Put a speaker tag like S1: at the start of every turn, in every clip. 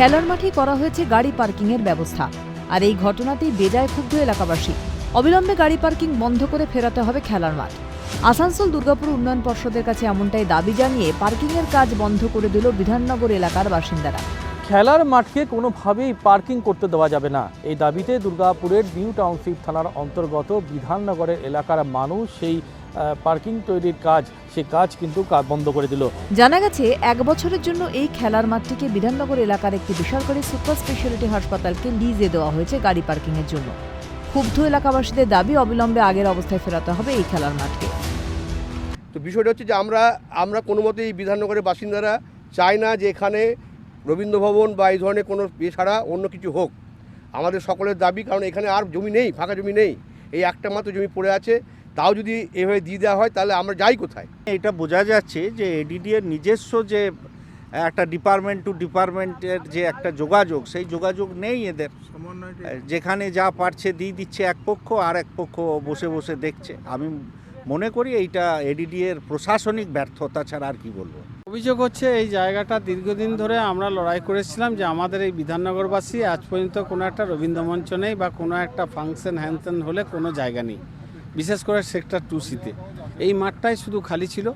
S1: খেলার মাঠে করা হয়েছে গাড়ি পার্কিংয়ের ব্যবস্থা। আর এই ঘটনাতেই বেজায় ক্ষুব্ধ এলাকাবাসী। অবিলম্বে গাড়ি পার্কিং বন্ধ করে ফেরাতে হবে খেলার মাঠ। আসানসোল দুর্গাপুর উন্নয়ন পর্ষদের কাছে এমনটাই দাবি জানিয়ে পার্কিংয়ের কাজ বন্ধ করে দিল বিধাননগর এলাকার বাসিন্দারা।
S2: খেলার মাঠকে কোনোভাবেই পার্কিং করতে দেওয়া যাবে না। এই দাবিতে দুর্গাপুরের নিউ টাউনশিপ থানার অন্তর্গত বিধাননগরের এলাকার মানুষ সেই পার্কিং তৈরির কাজ সেই কাজ কিন্তু বন্ধ করে দিল।
S1: জানা গেছে এক বছরের জন্য এই খেলার মাঠটিকে বিধাননগর এলাকার একটি বেসরকারি সুপার স্পেশালিটি হাসপাতালকে লিজে দেওয়া হয়েছে গাড়ি পার্কিংয়ের জন্য। ক্ষুব্ধ এলাকাবাসীদের দাবি অবিলম্বে আগের অবস্থায় ফেরাতে হবে এই খেলার মাঠকে।
S3: তো বিষয়টা হচ্ছে যে আমরা আমরা কোনো মতেই বিধাননগরের বাসিন্দারা চাই না যে এখানে রবীন্দ্রভবন বা এই ধরনের কোনো ইয়ে ছাড়া অন্য কিছু হোক। আমাদের সকলের দাবি কারণ এখানে আর জমি নেই ফাঁকা জমি নেই। এই একটা মাত্র জমি পড়ে আছে। তাও যদি এভাবে দিয়ে দেওয়া হয় তাহলে আমরা যাই কোথায়?
S4: এটা বোঝা যাচ্ছে যে এডিডি এর নিজস্ব যে একটা ডিপার্টমেন্ট টু ডিপার্টমেন্টের যে একটা যোগাযোগ সেই যোগাযোগ নেই এদের। যেখানে যা পারছে দিয়ে দিচ্ছে এক পক্ষ আর এক পক্ষ বসে বসে দেখছে। আমি মনে করি এইটা এডিডি এর প্রশাসনিক ব্যর্থতা ছাড়া আর কি বলব।
S5: অভিযোগ হচ্ছে এই জায়গাটা দীর্ঘদিন ধরে আমরা লড়াই করেছিলাম যে আমাদের এই বিধাননগরবাসী আজ পর্যন্ত কোনো একটা রবীন্দ্রমঞ্চ নেই বা কোনো একটা ফাংশন হ্যানত্যান হলে কোনো জায়গা নেই। বিশেষ করে সেক্টর টু সিতে এই মাঠটাই শুধু খালি ছিল।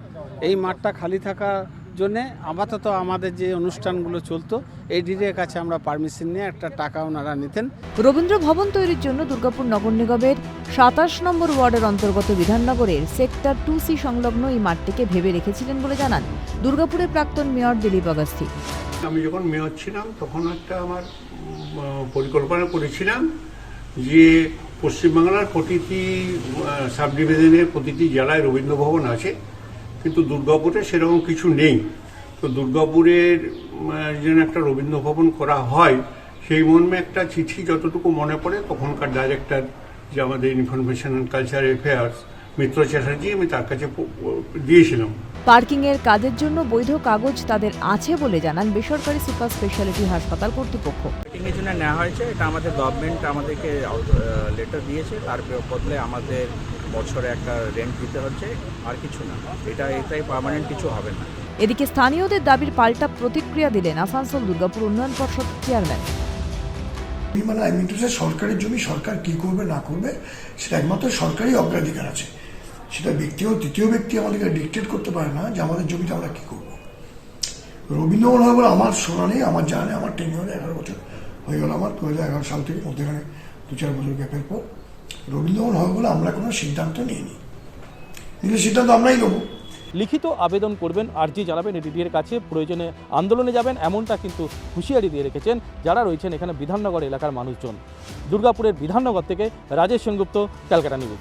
S5: এই মাঠটা খালি থাকার জন্যে আপাতত আমাদের যে অনুষ্ঠানগুলো চলতো এই ডিডির কাছে আমরা পারমিশন নিয়ে একটা টাকা ওনারা নিতেন।
S1: রবীন্দ্র ভবন তৈরির জন্য দুর্গাপুর নগর নিগমের সাতাশ নম্বর ওয়ার্ডের অন্তর্গত বিধাননগরের সেক্টর টু সি সংলগ্ন এই মাঠটিকে ভেবে রেখেছিলেন বলে জানান দুর্গাপুরের প্রাক্তন মেয়র দিলীপ অগাস্তি।
S6: আমি যখন মেয়র ছিলাম তখন একটা আমার পরিকল্পনা করেছিলাম যে পশ্চিমবাংলার প্রতিটি সাব ডিভিশনের প্রতিটি জেলায় রবীন্দ্র ভবন আছে, কিন্তু দুর্গাপুরে সেরকম কিছু নেই। তো দুর্গাপুরের যেন একটা রবীন্দ্র ভবন করা হয়, সেই মর্মে একটা চিঠি যতটুকু মনে পড়ে, তখনকার ডাইরেক্টর যে আমাদের information and culture affairs Mitra Chatterjee, আমি তার কাছে দিয়েছিলাম।
S1: পার্কিংয়ের কাজের জন্য বৈধ কাগজ তাদের আছে বলে জানান বেসরকারি সুপার স্পেশালিটি হাসপাতাল কর্তৃপক্ষ।
S7: মিটিংয়ের জন্য নেওয়া হয়েছে এটা আমাদের গভর্নমেন্ট আমাদেরকে লেটার দিয়েছে তার বদলে আমাদের বছরে একটা রেন্ট দিতে হচ্ছে আর কিছু না। এটা এটাই পার্মানেন্ট কিছু হবে না।
S1: এদিকে স্থানীয়দের দাবির পাল্টা প্রতিক্রিয়া দিলেন আসানসোল দুর্গাপুর উন্নয়ন পর্ষদ চেয়ারম্যান
S8: আই টু সে সরকারের জমি সরকার কি করবে না করবে সেটা একমাত্র সরকারি অগ্রাধিকার আছে। সেটা ব্যক্তি ও তৃতীয় ব্যক্তি আমাদেরকে ডিকটেট করতে পারে না যে আমাদের জমিটা আমরা কি করব। রবীন্দ্রভবন হয় আমার শোনা নেই আমার জানা নেই আমার টেনিওরে এগারো বছর। হয়ে গেল আমার দু হাজার এগারো সাল থেকে মধ্যখানে দু চার বছর গ্যাপের পর। রবীন্দ্রভবন হবে বলে আমরা কোনো সিদ্ধান্ত নিইনি। নিলে সিদ্ধান্ত আমরাই নেব।
S2: লিখিত আবেদন করবেন, আর্জি জানাবেন, এডিডিএর কাছে প্রয়োজনে আন্দোলনে যাবেন, এমনটা কিন্তু হুঁশিয়ারি দিয়ে রেখেছেন যারা রয়েছেন এখানে বিধাননগর এলাকার মানুষজন। দুর্গাপুরের বিধাননগর থেকে রাজেশ সেনগুপ্ত, ক্যালকাটা নিউজ।